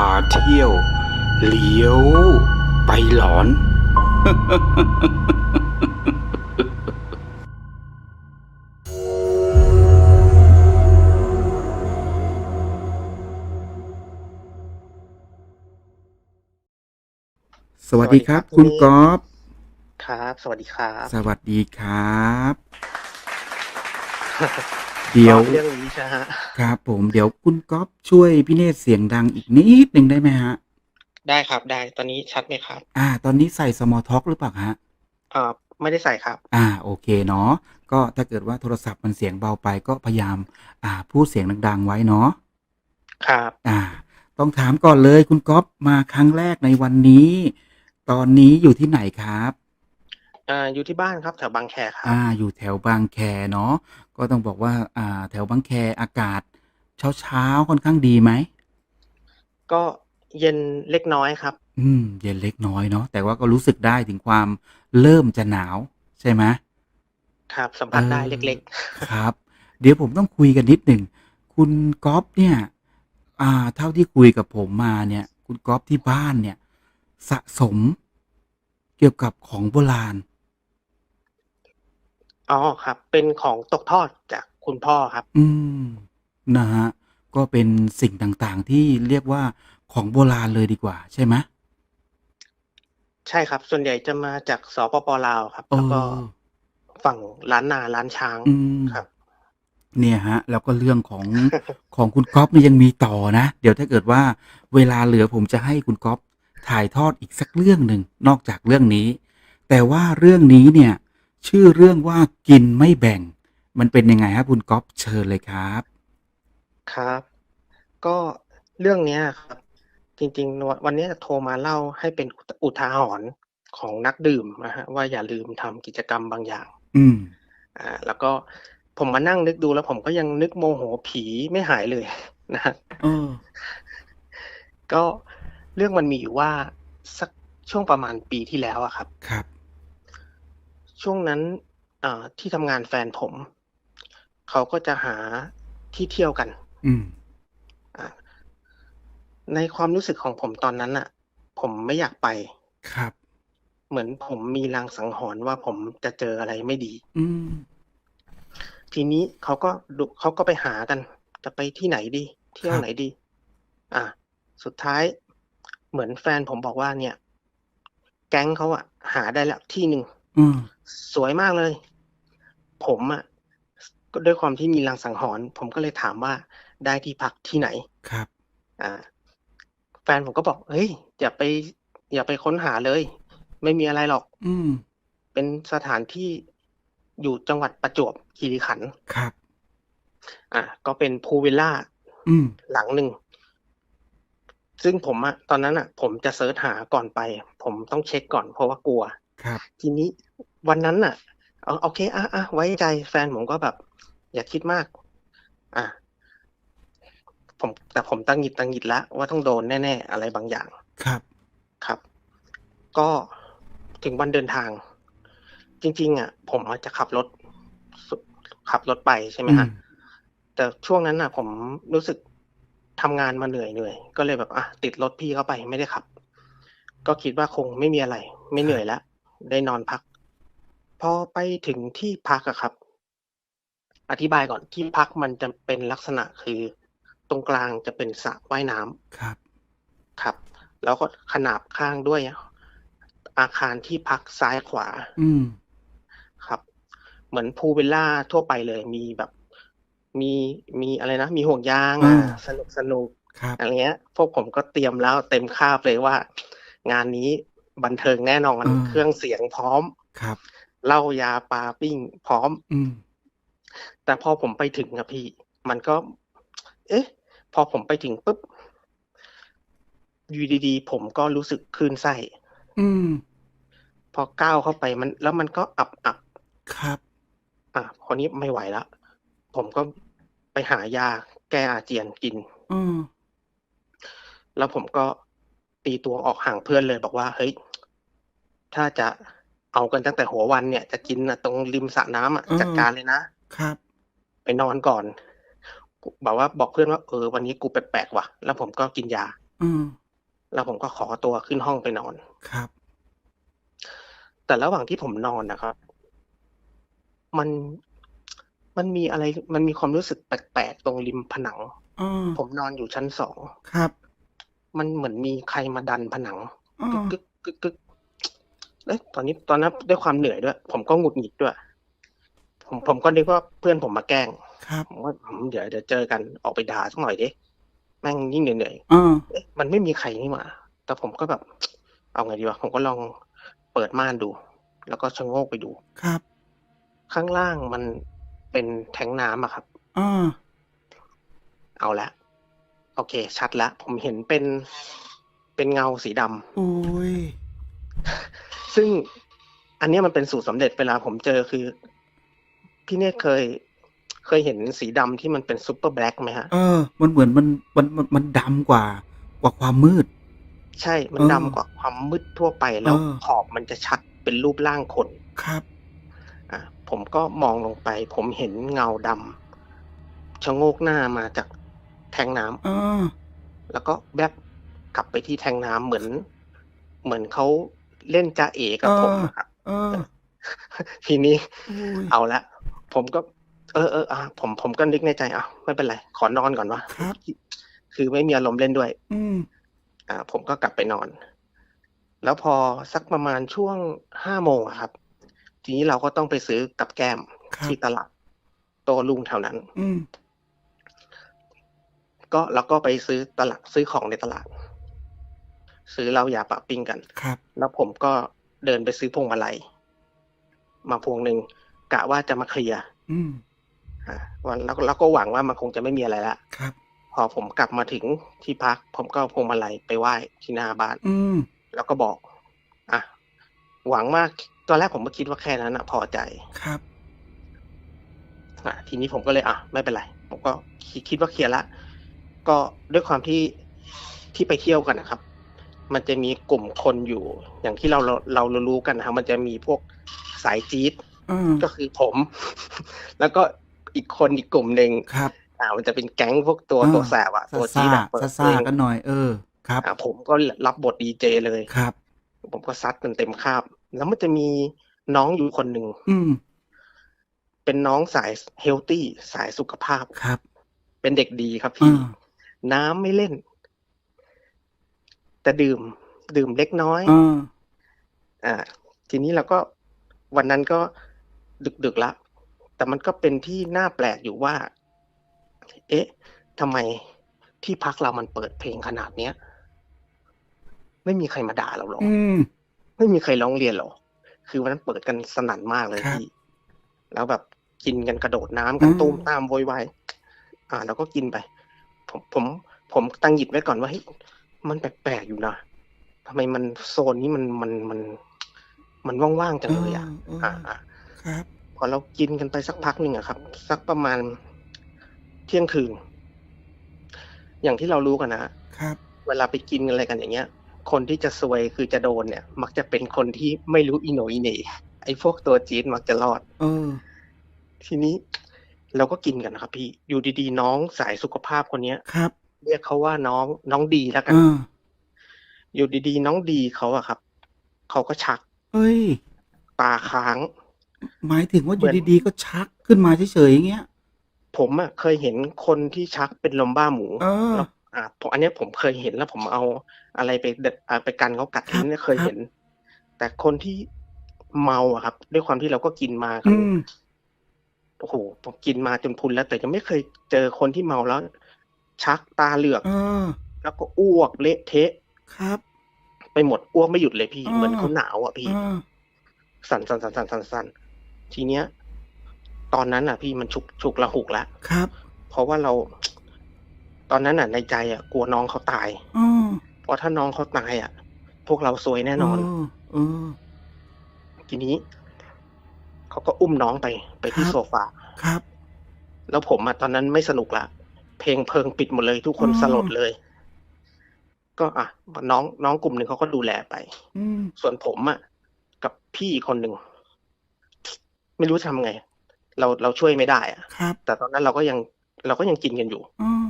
าเที่ยว เลี้ยว ไปหลอน สวัสดีครับ คุณก๊อฟครับ สวัสดีครับ สวัสดีครับ เดี๋ยวเรื่องนี้ใช่ฮะครับ ผมเดี๋ยวคุณก๊อฟช่วยพี่เนตรเสียงดังอีกนิดหนึ่งได้ไหมฮะ ได้ครับได้ตอนนี้ชัดไหมครับ อ่า ตอนนี้ใส่ small talk หรือเปล่าฮะอ่าไม่ได้ใส่ครับ อ่าโอเคเนาะก็ถ้าเกิดว่าโทรศัพท์มันเสียงเบาไปก็พยายาม อ่าพูดเสียงดังๆไว้เนาะครับ อ่า ต้องถามก่อนเลยคุณก๊อฟมาครั้งแรกในวันนี้ ตอนนี้อยู่ที่ไหนครับ อ่า อยู่ที่บ้านครับ แถวบางแคครับ อ่า อยู่แถวบางแคเนาะ ก็ต้องบอกว่า อ่า แถวบางแคอากาศเช้าเช้า ๆ ค่อนข้างดีไหม ก็เย็นเล็กน้อยครับ อืม เย็นเล็กน้อยเนาะ แต่ว่าก็รู้สึกได้ถึงความเริ่มจะหนาว ใช่ไหม ครับ สัมผัสได้เออเล็กครับ เดี๋ยวผมต้องคุยกันนิดหนึ่ง คุณก๊อฟเนี่ย อ่า เท่าที่คุยกับผมมาเนี่ย คุณก๊อฟที่บ้านเนี่ย สะสม เกี่ยวกับของโบราณๆ อ๋อครับ เป็นของตกทอดจากคุณพ่อครับ อืม นะฮะ ก็เป็นสิ่งต่างๆ ที่เรียกว่าของโบราณเลยดีกว่า ใช่ไหมใช่ครับ ส่วนใหญ่จะมาจากสปปลาวครับ เอแล้วก็อ ฝั่งล้านนาล้านช้างอืม ครับ เนี่ยฮะ แล้วก็เรื่องของของคุณก๊อฟเนี่ยยังมีต่อนะ เดี๋ยวถ้าเกิดว่าเวลาเหลือผมจะให้คุณก๊อฟถ่ายทอดอีกสักเรื่องหนึ่งนอกจากเรื่องนี้ แต่ว่าเรื่องนี้เนี่ย ชื่อเรื่องว่ากินไม่แบ่ง มันเป็นยังไงครับคุณก๊อฟเชิญเลยครับ ครับ ก็เรื่องเนี้ยครับ จริงๆ วันวันนี้จะโทรมาเล่าให้เป็นอุทอุทาหรณ์ของนักดื่มนะฮะว่าอย่าลืมทำกิจกรรมบางอย่าง อืมอ่า แล้วก็ผมมานั่งนึกดูแล้วผมก็ยังนึกโมโหผีไม่หายเลยนะฮะเออก็เรื่องมันมีอยู่ว่าสักช่วงประมาณปีที่แล้วอะครับ ครับ ช่วงนั้นอ่าที่ทำงานแฟนผม เขาก็จะหาที่เที่ยวกันอืมอ่าในความรู้สึกของผมตอนนั้นอะผมไม่อยากไป ครับ เหมือนผมมีลางสังหรณ์ว่าผมจะเจออะไรไม่ดี อืมทีนี้เขาก็ดูเขาก็ไปหากัน จะไปที่ไหนดี เที่ยวไหนดี อะ สุดท้าย เหมือนแฟนผมบอกว่าเนี่ย แก๊งเขาอะหาได้แล้วที่หนึ่ง อืม สวยมากเลย ผมอะก็ด้วยความที่มีลางสังหรณ์ผมก็เลยถามว่าได้ที่พักที่ไหน ครับ อ่า แฟนผมก็บอก เฮ้ย อย่าไป อย่าไปค้นหาเลย ไม่มีอะไรหรอก อืม เป็นสถานที่อยู่จังหวัดประจวบคีรีขันธ์ครับ อ่าก็เป็นพูลวิลล่าอืม หลังหนึ่ง ซึ่งผมอะตอนนั้นอะผมจะเสิร์ชหาก่อนไป ผมต้องเช็คก่อนเพราะว่ากลัว ครับ ทีนี้วันนั้นน่ะเอาโอเคอะอะไว้ใจแฟนผมก็แบบ อย่าคิดมาก อะผมแต่ผมตั้งหงิดตั้งหงิดแล้วว่าต้องโดนแน่ๆอะไรบางอย่าง ครับ ครับ ก็ถึงวันเดินทาง จริง ๆ อะ ผมอาจจะขับรถสุขับรถไปใช่ไหมอืฮะมแต่ช่วงนั้นน่ะ ผมรู้สึกทำงานมาเหนื่อยเหนื่อยก็เลยแบบอะติดรถพี่เข้าไปไม่ได้ขับ ก็คิดว่าคงไม่มีอะไร ไม่เหนื่อยแล้ว ได้นอนพัก พอไปถึงที่พักอะครับ อธิบายก่อนที่พักมันจะเป็นลักษณะคือ ตรงกลางจะเป็นสระว่ายน้ำครับ ครับ แล้วก็ขนาบข้างด้วย อาคารที่พักซ้ายขวาอืม ครับ เหมือนพูลวิลล่าทั่วไปเลย มีแบบ มีมีอะไรนะ มีห่วงยางอ่า อะสนุกสนุก ครับ อะไรเงี้ย พวกผมก็เตรียมแล้วเต็มคาบเลยว่า งานนี้ บันเทิงแน่นอนอ่าเครื่องเสียงพร้อมครับเหล้ายาปลาปิ้งพร้อม อืมแต่พอผมไปถึงอะพี่ มันก็ เอ๊ะ พอผมไปถึงปุ๊บอยู่ดีๆผมก็รู้สึกคลื่นไส้อืม พอก้าวเข้าไปมัน แล้วมันก็อับอับครับ อะคนนี้ไม่ไหวแล้วผมก็ไปหายาแก้อาเจียนกิน อืมแล้วผมก็ ตีตัวออกห่างเพื่อนเลยบอกว่าเฮ้ยถ้าจะเอากันตั้งแต่หัววันเนี่ย จะกินนะตรงริมสระน้ำอะอืมจัดการเลยนะครับ ไปนอนก่อนบอกว่าบอกเพื่อนว่าเออวันนี้กูแปลกๆว่ะ แล้วผมก็กินยา อืมแล้วผมก็ขอตัวขึ้นห้องไปนอนครับ แต่ระหว่างที่ผมนอนนะครับ มันมันมีอะไร มันมีความรู้สึกแปลกๆตรงริมผนังอ้อผมนอนอยู่ชั้นสองครับ มันเหมือนมีใครมาดันผนังอ้อกึกกึกกึกกึกเอ้ยตอนนี้ตอนนั้นด้วยความเหนื่อยด้วย ผมก็หงุดหงิดด้วย ผมผมก็นึกว่าเพื่อนผมมาแกล้งครับผมว่าอืมเดี๋ยวเดี๋ยวเจอกันออกไปด่าสักหน่อยดิแม่งยิ่งเหนื่อยอ้อๆเอ๊ะมันไม่มีใครนี่หว่าแต่ผมก็แบบ เอาไงดีวะผมก็ลองเปิดม่านดู แล้วก็ชะโงกไปดูครับ ข้างล่างมันเป็นแทงน้ำอะครับอ้อเอาละโอเค ชัดละผมเห็นเป็นเป็นเงาสีดำโอ้ยซึ่งอันเนี้ยมันเป็นสูตรสำเร็จเวลาผมเจอคือ พี่เนตรเคย เคยเห็นสีดำที่มันเป็นซูเปอร์แบล็กไหมฮะเออ มันเหมือนมันมันมันมันดำกว่ากว่าความมืด ใช่ มันเออดำกว่าความมืดทั่วไปแล้วเออขอบมันจะชัดเป็นรูปร่างคนครับอะผมก็มองลงไป ผมเห็นเงาดำชะโงกหน้ามาจาก แทงน้ำอ้อแล้วก็แวบกลับไปที่แทงน้ำเหมือน เหมือนเขาเล่นจ้าเอกับผมอะครับเออทีนี้โอ้ยเอาละผมก็ เออเอออะผมผมก็นึกในใจอะไม่เป็นไร ขอนอนก่อนวะครับคือไม่มีอารมณ์เล่นด้วย อืมอ่า ผมก็กลับไปนอน แล้วพอสักประมาณช่วงห้าโมงอะครับ ทีนี้เราก็ต้องไปซื้อกับแก้มครับที่ตลาดโตวลุงแถวนั้น อืม ก็เราก็ไปซื้อตลาดซื้อของในตลาด ซื้อเหล้ายาปะปิ้งกันครับ แล้วผมก็เดินไปซื้อพวงมาลัยมาพวงหนึ่งกะว่าจะมาเคลียร์อืมอ่าวันแล้วแล้วก็หวังว่ามันคงจะไม่มีอะไรละครับ พอผมกลับมาถึงที่พัก ผมก็เอาพวงมาลัยไปไหว้ที่หน้าบ้าน อืมแล้วก็บอก อะหวังมากตอนแรกผมก็คิดว่าแค่นั้นอะพอใจครับอะทีนี้ผมก็เลยอะไม่เป็นไร ผมก็คิดคิดว่าเคลียร์ละ ก็ด้วยความที่ที่ไปเที่ยวกันนะครับ มันจะมีกลุ่มคนอยู่ อย่างที่เราเราเรารู้กันนะครับมันจะมีพวกสายจี๊ดอืมก็คือผม แล้วก็อีกคนอีกกลุ่มหนึ่งครับอ่ามันจะเป็นแก๊งพวกตัวอ่าตัวแสบอะซาตัวซาจี๊ดอะเปิดซาเพซาลงกันหน่อยเออครับอ่าผมก็รับบทดีเจเลยครับ ผมก็ซัดกันเต็มคาบ แล้วมันจะมีน้องอยู่คนหนึ่งอืมเป็นน้องสายเฮลตี้สายสุขภาพครับ เป็นเด็กดีครับพี่อ่า น้ำไม่เล่น แต่ดื่ม ดื่มเล็กน้อยอ่าอ่า ทีนี้เราก็วันนั้นก็ดึกๆละแต่มันก็เป็นที่น่าแปลกอยู่ว่า เอ๊ะทำไมที่พักเรามันเปิดเพลงขนาดเนี้ย ไม่มีใครมาด่าเราหรออืมไม่มีใครร้องเรียนหรอกคือวันนั้นเปิดกันสนั่นมากเลยครับพี่แล้วแบบกินกันกระโดดน้ำกันอืมตูมตามโวยวายอ่าเราก็กินไป ผมผมผมตั้งหยิดไว้ก่อนว่าเฮ้ยมันแปลกๆอยู่นะทำไมมันโซนนี้มันมันมัน มันว่างๆจังเลยอะเอออ่าอ่าครับ พอเรากินกันไปสักพักหนึ่งอะครับ สักประมาณเที่ยงคืน อย่างที่เรารู้กันนะครับ เวลาไปกินอะไรกันอย่างเงี้ย คนที่จะซวยคือจะโดนเนี่ย มักจะเป็นคนที่ไม่รู้อีโหนอีเหน่ไอ้พวกตัวจี๊ดมักจะรอดเออทีนี้ เราก็กินกันนะครับพี่อยู่ดีๆน้องสายสุขภาพคนเนี้ยครับ เรียกเขาว่าน้องน้องดีแล้วกันอ่าอยู่ดีๆน้องดีเขาอะครับเขาก็ชักเอ้ย ตาค้าง หมายถึงว่าอเหมืยู่อน ดีๆก็ชักขึ้นมาเฉยๆอย่างเงี้ย ผมอะเคยเห็นคนที่ชักเป็นลมบ้าหมู เออ แล้วอ่าผมอันเนี้ยผมเคยเห็นแล้วผมเอาอะไรไปเด็ดอ่าไปกันเขากัดครับทิ้งเนี่ยเคยครับ เห็น แต่คนที่เมาอะครับ ด้วยความที่เราก็กินมากัอืนม โอ้โหผมกินมาจนพุนแล้ว แต่ยังไม่เคยเจอคนที่เมาแล้ว ชักตาเหลือกเออแล้วก็อ้วกเละเทะครับ ไปหมดอ้วกไม่หยุดเลยพี่อ่าเหมือนเขาหนาวอะพี่เออสั่นสั่นสั่นสั่นสั่นสั่นทีเนี้ย ตอนนั้นอะ พี่มันฉุกฉุกละหุกแล้วครับ เพราะว่าเรา ตอนนั้นอะในใจอะ กลัวน้องเขาตายอ๋อเพราะถ้าน้องเขาตายอะ พวกเราซวยแน่นอนเออเออทีนี้ เขาก็อุ้มน้องไปไปที่ครับโซฟาครับ แล้วผมอะตอนนั้นไม่สนุกละเพลงเพลิงปิดหมดเลย ทุกคนอ๋อสลดเลย ก็อะน้องน้องกลุ่มหนึ่งเขาก็ดูแลไปอืมส่วนผมอะกับพี่อีกคนหนึ่งไม่รู้ทำไง เราเราช่วยไม่ได้อะครับแต่ตอนนั้นเราก็ยังเราก็ยังกินกันอยู่อ๋อ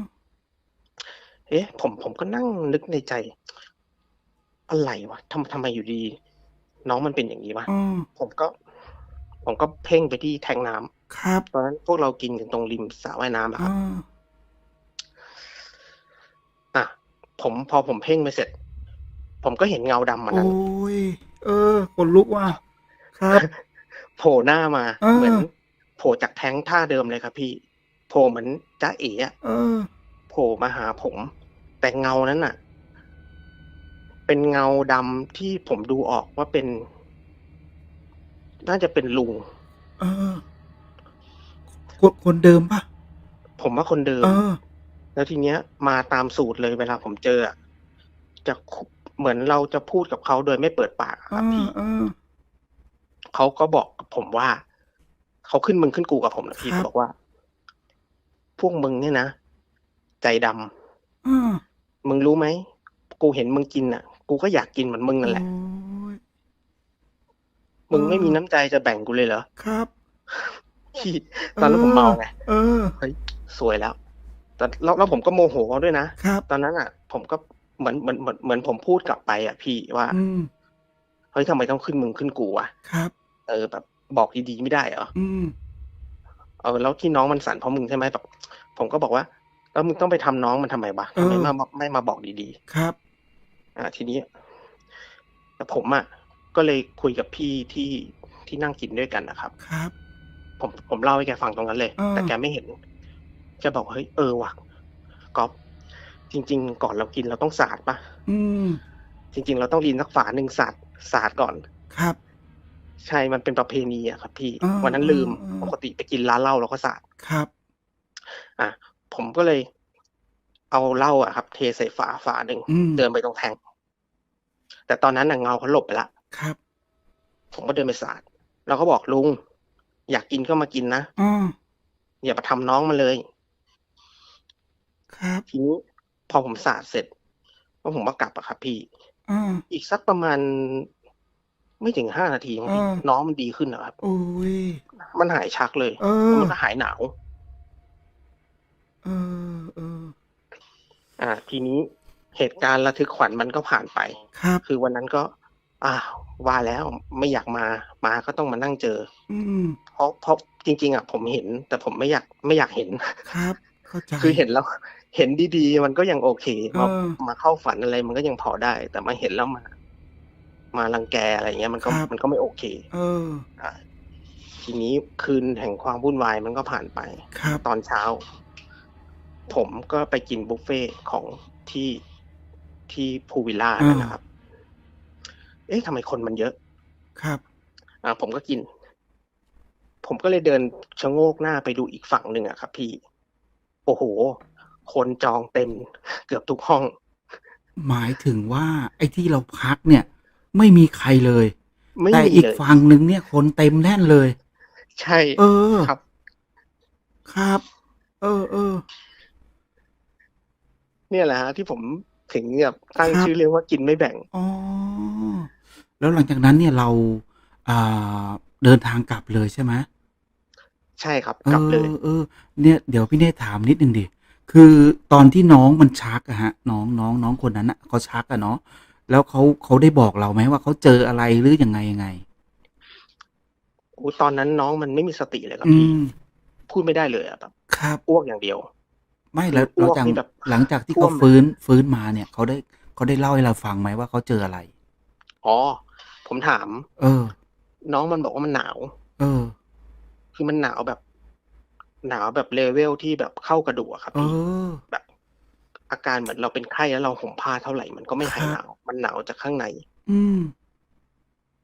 เอ๊ะ ผมผมก็นั่งนึกในใจ อะไรวะทำทำไมอยู่ดี น้องมันเป็นอย่างงี้วะอ้อผมก็ ผมก็เพ่งไปที่แทงก์น้ครับำตอนนั้นพวกเรากินกันตรงริมสระว่ายน้ำอะคอ้รับออะผมพอผมเพ่งไปเสร็จ ผมก็เห็นเงาดำอันโอ๊นั้นยเออขนลุกว่ะครับ โผล่หน้ามาเอเหมือนอโผล่จากแท้งท่าเดิมเลยครับ พี่โผล่เหมือนจ๊ะเอ๋อะเออโผล่มาหาผม แต่เงานั้นน่ะ เป็นเงาดำที่ผมดูออกว่าเป็น น่าจะเป็นลุง เออคนคนเดิมเปล่า?ผมว่าคนเดิเอมอแล้วทีเนี้ย มาตามสูตรเลยเวลาผมเจออะจะคุเหมือนเราจะพูดกับเขาโดยไม่เปิดปากอะเอครับพี่อๆเขาก็บอกกับผมว่า เขาขึ้นมึงขึ้นกูกับผมนะคพี่รัเขาบบอกว่า พวกมึงเนี่ยนะ ใจดเออำมึงรู้ไหม กูเห็นมึงกินน่ะ กูก็อยากกินเหมือนมึงนั่นแหละโอ๊ย มึงไม่มีเออน้ำใจจะแบ่งกูเลยเหรอ ครับพี่เอตอนนั้นผมเมาอไงเออเฮ้ยสวยแล้ว แต่แล้วแล้วผมก็โมโหเขาด้วยนะ ครับ ตอนนั้นน่ะ ผมก็เหมือนเหมือนเหมือนเหมือนผมพูดกลับไปอะพี่ว่า อืมเฮ้ยทำไมต้องขึ้นมึงขึ้นกูวะครับ เออแบบบอกดีๆไม่ได้เหรอ?อืมเออแล้วที่น้องมันสั่นเพราะมึงใช่ไหม?แบบผมก็บอกว่า แล้วมึงต้องไปทำน้องมันทำไมวะเอทำไมอมาไม่มาบอกดีๆครับอ่า ทีนี้แต่ผมอะ ก็เลยคุยกับพี่ที่ที่นั่งกินด้วยกันน่ะครับ ครับ ผมผมเล่าให้แกฟังตรงนั้นเลยเออแต่แกไม่เห็นแกบอก"เฮ้ยเออว่ะก๊อฟจริง ๆ ก่อนเรากินเราต้องสาดเปล่า?"อืม จริง ๆ เราต้องรินสักฝาหนึ่งสาดสาดก่อน ครับ ใช่มันเป็นประเพณีอะครับ พี่เออวันนั้นลืมปกๆๆติไปกินร้านเหล้าเราก็สาด ครับอาผมก็เลยเอาเหล้าอะครับ เทใส่ฝาฝาหนึ่งอืม เดินไปตรงแท้งแต่ตอนนั้นน่ะเงาเขาหลบไปแล้ว ครับ ผมก็เดินไปสาดแล้วก็บอก"ลุง อยากกินก็มากินนะอ้ออย่ามาทำน้องมันเลย"ครับ ทีนี้พอผมสาดเสร็จแล้วผมก็กลับอะครับพี่อาอีกสักประมาณไม่ถึง5นาทีมั้งเอพี่อน้องมันดีขึ้นอะครับ โอ๊ยมันหายชักเลยเอแล้วอ มันก็หายหนาว เออๆอาทีนี้เหตุการณ์ระทึกขวัญมันก็ผ่านไป ครับ คือวันนั้นก็ อ้าวว่าแล้วไม่อยากมามาก็ต้องมานั่งเจอ อืมเพราะเพราะจริง ๆอะผมเห็น แต่ผมไม่อยากไม่อยากเห็น ครับ เข้าใจ คือเห็นแล้ว เห็นดีๆ มันก็ยังโอเคเอมาอมาเข้าฝันอะไรมันก็ยังพอได้ แต่มาเห็นแล้วมา มารังแกอะไรอย่างเงี้ยมันคก็รับ มันก็ไม่โอเค เอออาทีนี้คืนแห่งความวุ่นวายมันก็ผ่านไป ครับ ตอนเช้า ผมก็ไปกินบุฟเฟต์ของที่ที่พูลวิลลาเอนั่นอน่ะครับ เอ๊ะทำไมคนมันเยอะ ครับอาผมก็กิน ผมก็เลยเดินชะโงกหน้าไปดูอีกฝั่งหนึ่งอะครับ พี่ โอ้โฮคนจองเต็มเกือบทุกห้อง หมายถึงว่า ไอ้ที่เราพักเนี่ย ไม่มีใครเลย ไม่แต่มีอีกเลย ฝั่งหนึ่งเนี่ย คนเต็มแน่นเลย ใช่เออ ครับ ครับ เออๆเนี่ยแหละครับที่ผมถึงแบบตั้งครัชื่บอเรื่องว่ากินไม่แบ่ง อ๋อ แล้วหลังจากนั้นเนี่ยเราอ่าเดินทางกลับเลยใช่ไหม?ใช่ครับเอกลับเลยอๆเนี่ยเดี๋ยวพี่เนตรถามนิดหนึ่งสิคือตอนที่น้องมันชักอะครับน้องน้องน้องคนนั้นน่ะเขาชักอะเนาะแล้วเขาเขาได้บอกเราไหมว่าเขาเจออะไรหรือยังไงๆ?โอ้ตอนนั้นน้องมันไม่มีสติเลยครัอืบพี่มพูดไม่ได้เลยอะแบบครับอ้วกอย่างเดียว ไม่คืแล้อวอ้แล้ววกจังนี่แบบหลังจากที่ท่เขาวมฟื้นฟื้นมาเนี่ยเขาได้เขาได้เล่าให้เราฟังไหมว่าเขาเจออะไร?อ๋อ ผมถาม เออ น้องมันบอกว่ามันหนาว เออ คือมันหนาวแบบ หนาวแบบ level ที่แบบเข้ากระดูกอะครับเอพี่อ แบบ อาการเหมือนเราเป็นไข้แล้วเราห่มผ้าเท่าไรมันก็ไม่คหายรัหบนาว มันหนาวจากข้างใน อืม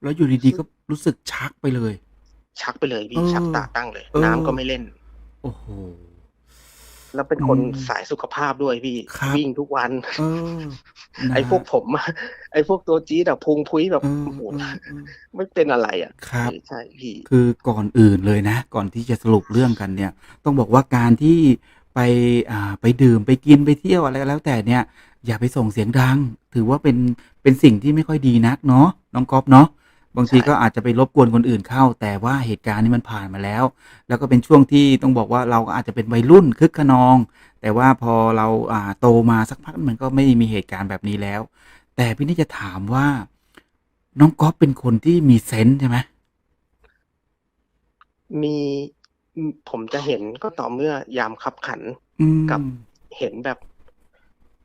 แล้วอยู่ดีๆก็รู้สึกชักไปเลย ชักไปเลยเอพี่ชักอตาตั้งเลย เอน้ำก็อไม่เล่น โอ้โฮ แล้วเป็นอืคนมสายสุขภาพด้วยพี่ครับวิ่งทุกวันเออนไอ้ะพวกผมอะไอ้พวกตัวจี๊ดอะพุงพุ้ยแบบเอโอ้โฮอๆไม่เป็นอะไรอะๆครับเออใช่พี่คือก่อนอื่นเลยนะ ก่อนที่จะสรุปเรื่องกันเนี่ย ต้องบอกว่าการที่ไปอ่าไปดื่มไปกินไปเที่ยวอะไรก็แล้วแต่เนี่ย อย่าไปส่งเสียงดัง ถือว่าเป็นเป็นสิ่งที่ไม่ค่อยดีนักเนาะน้องก๊อฟเนาะ บางทีใช่ก็อาจจะไปรบกวนคนอื่นเข้า แต่ว่าเหตุการณ์นี้มันผ่านมาแล้ว แล้วก็เป็นช่วงที่ต้องบอกว่าเราก็อาจจะเป็นวัยรุ่นคึกขนอง แต่ว่าพอเราอ่าโตมาสักพักมันก็ไม่มีเหตุการณ์แบบนี้แล้ว แต่พี่นี่จะถามว่าน้องก๊อฟเป็นคนที่มีเซนส์ใช่ไหมมีผมจะเห็นก็ต่อเมื่อยามขับขันอืม กับเห็นแบบ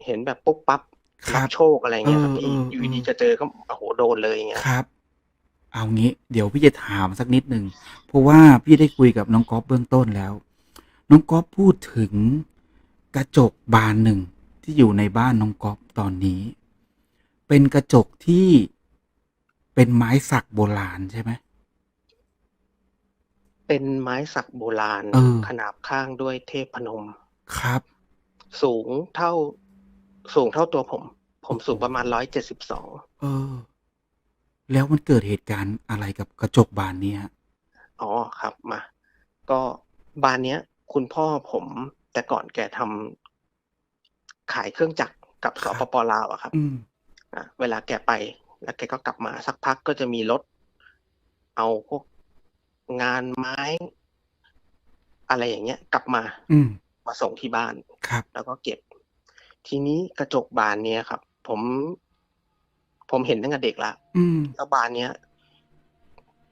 เห็นแบบปุ๊บปั๊บครัรับบโชคอะไรเงี้ยครับเออพี่เอออยู่เออดีๆจะเจอก็โอ้โหโดนเลยอย่างเงี้ย ครับ เอางี้เดี๋ยวพี่จะถามสักนิดหนึ่งเพราะว่าพี่ได้คุยกับน้องก๊อฟเบื้องต้นแล้ว น้องก๊อฟพูดถึงกระจกบานหนึ่งที่อยู่ในบ้านน้องก๊อฟตอนนี้ เป็นกระจกที่เป็นไม้สักโบราณใช่ไหมเป็นไม้สักโบราณ เออ ขนาบข้างด้วยเทพพนม ครับ สูงเท่า สูงเท่าตัวผม ผมสูงประมาณร้อยเจ็ดสิบสอง เออ แล้วมันเกิดเหตุการณ์อะไรกับกระจกบานเนี้ยอ๋อครับมา ก็บานเนี้ย คุณพ่อผมแต่ก่อนแกทำขายเครื่องจักรกับสครับปปลาวอะครับอืมอะเวลาแกไป แล้วแกก็กลับมาสักพักก็จะมีรถ เอาพวกงานไม้ อะไรอย่างเงี้ย กลับมา อืมมาส่งที่บ้านครับ แล้วก็เก็บ ทีนี้กระจกบานเนี้ยครับ ผม ผมเห็นตั้งแต่เด็กละอืมแล้วบานเนี้ย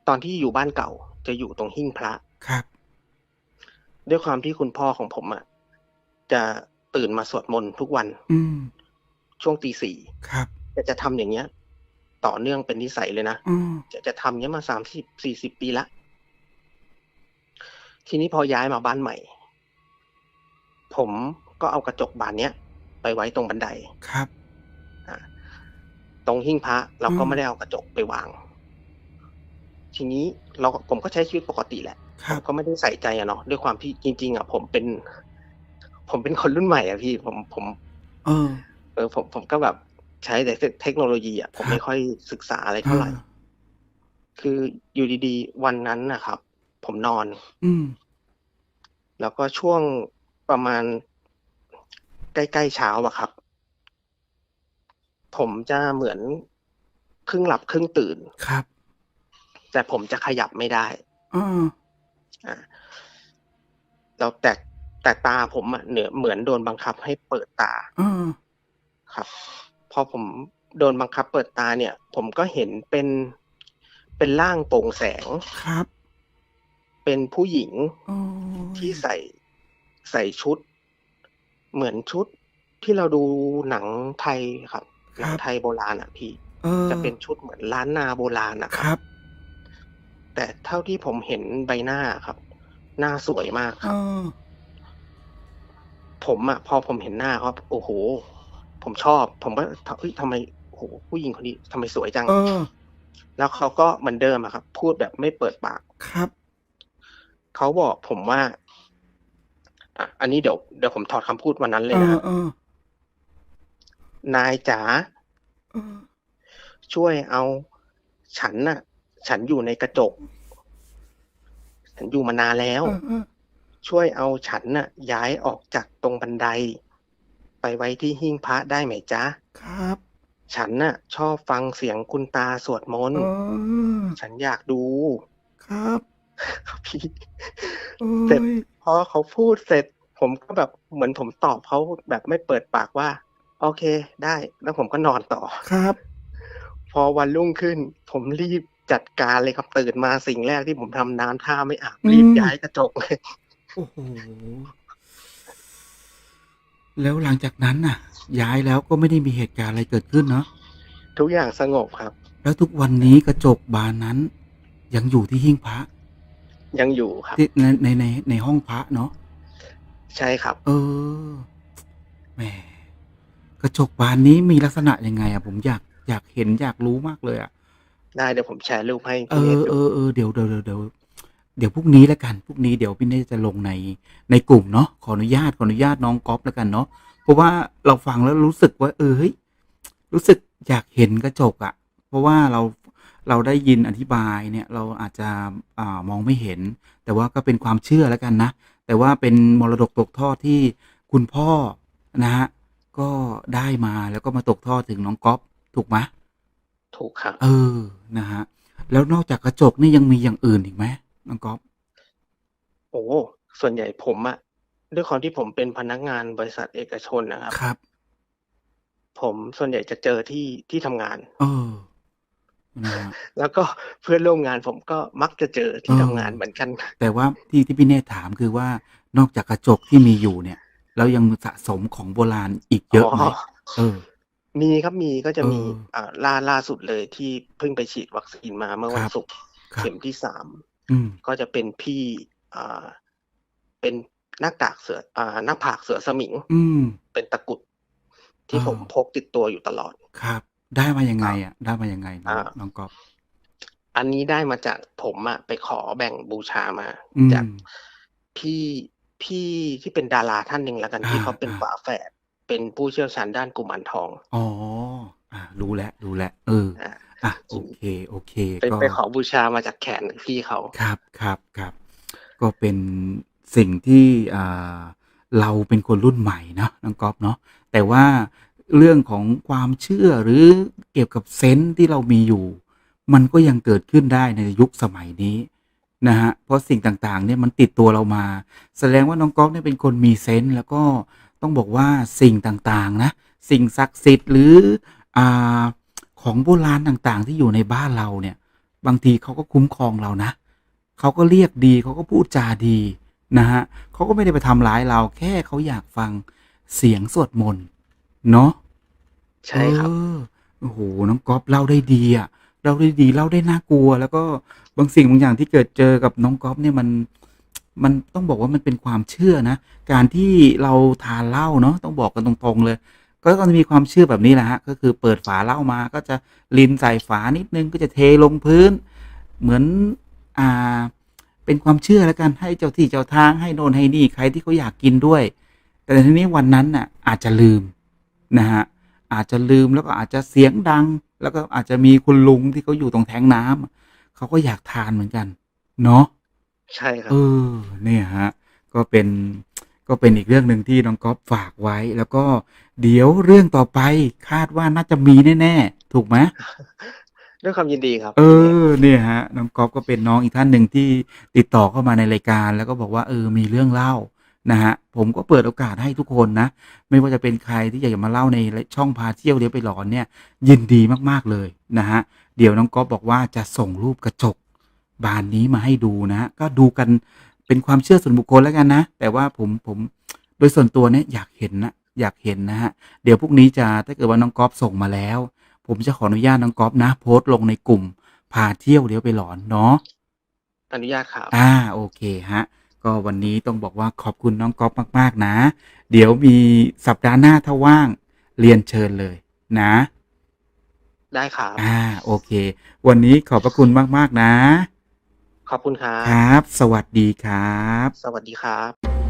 ตอนที่อยู่บ้านเก่าจะอยู่ตรงหิ้งพระครับ ด้วยความที่คุณพ่อของผมอะจะตื่นมาสวดมนต์ทุกวัน อืมช่วงตีสี่ครับจะจะทำอย่างเงี้ย ต่อเนื่องเป็นนิสัยเลยนะอืมจะจะทำเนี้ยมาสามสิบสี่สิบปีละทีนี้พอย้ายมาบ้านใหม่ ผมก็เอากระจกบานเนี้ยไปไว้ตรงบันไดครับอะ ตรงหิ้งพระเราก็อืมไม่ได้เอากระจกไปวาง ทีนี้เราก็ผมก็ใช้ชีวิตปกติแหละคผรัมบก็ไม่ได้ใส่ใจอะเนาะด้วยความที่จริง ๆอะผมเป็น ผมเป็นคนรุ่นใหม่อะพี่ผมผมเออเออผมผมก็แบบใช้แต่เทคโนโลยีอะผมครับไม่ค่อยศึกษาอะไรเท่าไหร่อ่คืออยู่ดีๆ วันนั้นนะครับ ผมนอน อืมแล้วก็ช่วงประมาณใกล้ๆเช้าอะครับ ผมจะเหมือนครึ่งหลับครึ่งตื่นครับ แต่ผมจะขยับไม่ได้อ่าอ่าแล้วแต่แต่ตาผมอะเหนือเหมือนโดนบังคับให้เปิดตาอ่าครับ พอผมโดนบังคับเปิดตาเนี่ย ผมก็เห็นเป็นเป็นร่างโปร่งแสงครับ เป็นผู้หญิงโอ้ยที่ใส่ใส่ชุด เหมือนชุดที่เราดูหนังไทยครับ คหนัรังบไทยโบราณอะพี่เออจะเป็นชุดเหมือนล้านนาโบราณนะคครับรับ แต่เท่าที่ผมเห็นใบหน้าครับ หน้าสวยมากคเอรับอผมอะพอผมเห็นหน้าเขาโอ้โห ผมชอบ ผมก็เฮ้ยทำไมโอ้โหผู้หญิงคนนี้ทำไมสวยจังเออแล้วเขาก็เหมือนเดิมอะครับ พูดแบบไม่เปิดปากครับเขาบอกผมว่าอะอันนี้เดี๋ยวเดี๋ยวผมถอดคำพูดวันนั้นเลยเอนะอฮะเออ นายจ๋าเออช่วยเอาฉันน่ะ ฉันอยู่ในกระจก ฉันอยู่มานานแล้วเออเออช่วยเอาฉันน่ะ ย้ายออกจากตรงบันได ไปไว้ที่หิ้งพระได้ไหมจ๊ะ ครับ ฉันน่ะ ชอบฟังเสียงคุณตาสวดมนเอต์อฉันอยากดู ครับครับพี่โอ้เสร็จยพอเขาพูดเสร็จ ผมก็แบบเหมือนผมตอบเขาแบบไม่เปิดปากว่า โอเคได้ แล้วผมก็นอนต่อ ครับ พอวันรุ่งขึ้น ผมรีบจัดการเลยครับตื่นมาสิ่งแรกที่ผมทำน้ำท่าไม่อาบรีบย้ายกระจกเลยโอ้โหแล้วหลังจากนั้นน่ะ ย้ายแล้วก็ไม่ได้มีเหตุการณ์อะไรเกิดขึ้นเนาะทุกอย่างสงบครับ แล้วทุกวันนี้กระจกบานนั้น ยังอยู่ที่หิ้งพระยังอยู่ครับที่ในในในในห้องพระเนาะใช่ครับ เออแหม กระจกบานนี้มีลักษณะยังไงอะผมอยากอยากเห็นอยากรู้มากเลยอะได้เดี๋ยวผมแชร์รูปให้เอพี่เนอตเอดูอเออเดี๋ยวเดี๋ยวเดี๋ยวเดี๋ยวเดี๋ยวพรุ่งนี้แล้วกันพรุ่งนี้เดี๋ยวพี่เนตจะลงในในกลุ่มเนาะขออนุญาตขออนุญาตน้องก๊อฟแล้วกันเนาะเพราะว่าเราฟังแล้วรู้สึกว่า เออเฮ้ยรู้สึกอยากเห็นกระจกอะเพราะว่าเราเราได้ยินอธิบายเนี่ยเราอาจจะอ่ามองไม่เห็น แต่ว่าก็เป็นความเชื่อแล้วกันนะ แต่ว่าเป็นมรดกตกทอดที่คุณพ่อนะฮะก็ ได้มาแล้วก็มาตกทอดถึงน้องก๊อฟถูกไหมถูกครับ เออนะฮะแล้วนอกจากกระจกนี่ยังมีอย่างอื่นอีกไหมน้องก๊อฟโอ้ส่วนใหญ่ผมอะด้วยความที่ผมเป็นพนักงานบริษัทเอกชนนะครับครับ ผมส่วนใหญ่จะเจอที่ที่ทำงาน เออนะฮะแล้วก็เพื่อนร่วมงานผมก็มักจะเจอที่เออทำงานเหมือนกัน แต่ว่าที่ที่พี่เนธถามคือว่านอกจากกระจกที่มีอยู่เนี่ย แล้วยังสะสมของโบราณอีกเยอะไหมเออ มีครับมีก็จะมีเอออ่าล่าล่าสุดเลยที่เพิ่งไปฉีดวัคซีนมาเมื่อวันครับ ศุกร์ครับเข็มที่สามอืม ก็จะเป็นพี่อ่าเป็นหน้ากากเสืออ่าหน้าผากเสือสมิง อืมเป็นตะกรุดที่อ่าผมพกติดตัวอยู่ตลอดครับ ได้มายังไงอะ ได้มายังไงน้องอ่า น้องก๊อฟอันนี้ได้มาจากผมอะไปขอแบ่งบูชามา อืมจากพี่ พี่ที่เป็นดาราท่านหนึ่งแล้วกันอ่าที่เขาเป็นอ่า ฝาแฝดเป็นผู้เชี่ยวชาญด้านกุมารทองอ๋อ อ่ารู้แล้วรู้แล้วเออ อ่าอะ โอเค โอเค ไปก็ ไปขอบูชามาจากแขนพี่เขา ครับครับครับก็เป็นสิ่งที่อ่าเราเป็นคนรุ่นใหม่เนาะน้องก๊อฟเนาะแต่ว่าเรื่องของความเชื่อหรือเกี่ยวกับเซนส์ที่เรามีอยู่ มันก็ยังเกิดขึ้นได้ในยุคสมัยนี้ นะฮะเพราะสิ่งต่างๆเนี่ยมันติดตัวเรามา แสดงว่าน้องก๊อฟเนี่ยเป็นคนมีเซนส์แล้วก็ต้องบอกว่าสิ่งต่างๆนะสิ่งศักดิ์สิทธิ์หรืออ่าของโบราณต่างๆ ที่อยู่ในบ้านเราเนี่ย บางทีเขาก็คุ้มครองเรานะเขาก็เรียกดีเขาก็พูดจาดีนะฮะเขาก็ไม่ได้ไปทำร้ายเราแค่เขาอยากฟังเสียงสวดมนต์เนาะใช่ครับเออโอ้โหน้องก๊อฟเล่าได้ดีอะ เล่าได้ดีเล่าได้น่ากลัว แล้วก็บางสิ่งบางอย่างที่เกิดเจอกับน้องก๊อฟเนี่ยมันมันต้องบอกว่ามันเป็นความเชื่อนะ การที่เราทานเหล้าเนาะต้องบอกกันตรงๆเลย ก็ต้องมีความเชื่อแบบนี้แหละฮะก็คือเปิดฝาเหล้ามาก็จะลินใส่ฝานิดนึงก็จะเทลงพื้น เหมือนอ่าเป็นความเชื่อแล้วกันให้เจ้าที่เจ้าทางให้โนนให้นี่ใครที่เขาอยากกินด้วย แต่ทีนี้วันนั้นน่ะอาจจะลืมนะฮะอาจจะลืมแล้วก็อาจจะเสียงดัง แล้วก็อาจจะมีคุณลุงที่เขาอยู่ตรงแทงน้ำเขาก็อยากทานเหมือนกัน เนาะใช่ครับเออเนี่ยฮะ ก็เป็นก็เป็นอีกเรื่องหนึ่งที่น้องก๊อฟฝากไว้ แล้วก็เดี๋ยวเรื่องต่อไปคาดว่าน่าจะมีแน่ๆ ถูกไหมด้วยความยินดีครับ เออเนี่ยฮะน้องก๊อฟก็เป็นน้องอีกท่านหนึ่งที่ติดต่อเข้ามาในรายการ แล้วก็บอกว่าเออมีเรื่องเล่า นะฮะผมก็เปิดโอกาสให้ทุกคนนะ ไม่ว่าจะเป็นใครที่อยากจะมาเล่าในช่องพาเที่ยวเลี้ยวไปหลอนเนี่ย ยินดีมากๆเลยนะฮะเดี๋ยวน้องก๊อฟบอกว่าจะส่งรูปกระจกบานนี้มาให้ดูนะ ก็ดูกันเป็นความเชื่อส่วนบุคคลแล้วกันนะ แต่ว่าผมผมโดยส่วนตัวเนี่ยอยากเห็นนะอยากเห็นนะฮะเดี๋ยวพรุ่งนี้จะถ้าเกิดว่าน้องก๊อฟส่งมาแล้ว ผมจะขออนุญาตน้องก๊อฟนะ โพสต์ลงในกลุ่มพาเที่ยวเดี๋ยวไปหลอนเนาะอนุญาตครับอ่าโอเคฮะ ก็วันนี้ต้องบอกว่าขอบคุณน้องก๊อฟมาก ๆ นะ เดี๋ยวมีสัปดาห์หน้าถ้าว่างเรียนเชิญเลยนะ ได้ครับอ่าโอเค วันนี้ขอบพระคุณมาก ๆ นะ ขอบคุณครับครับ สวัสดีครับ สวัสดีครับ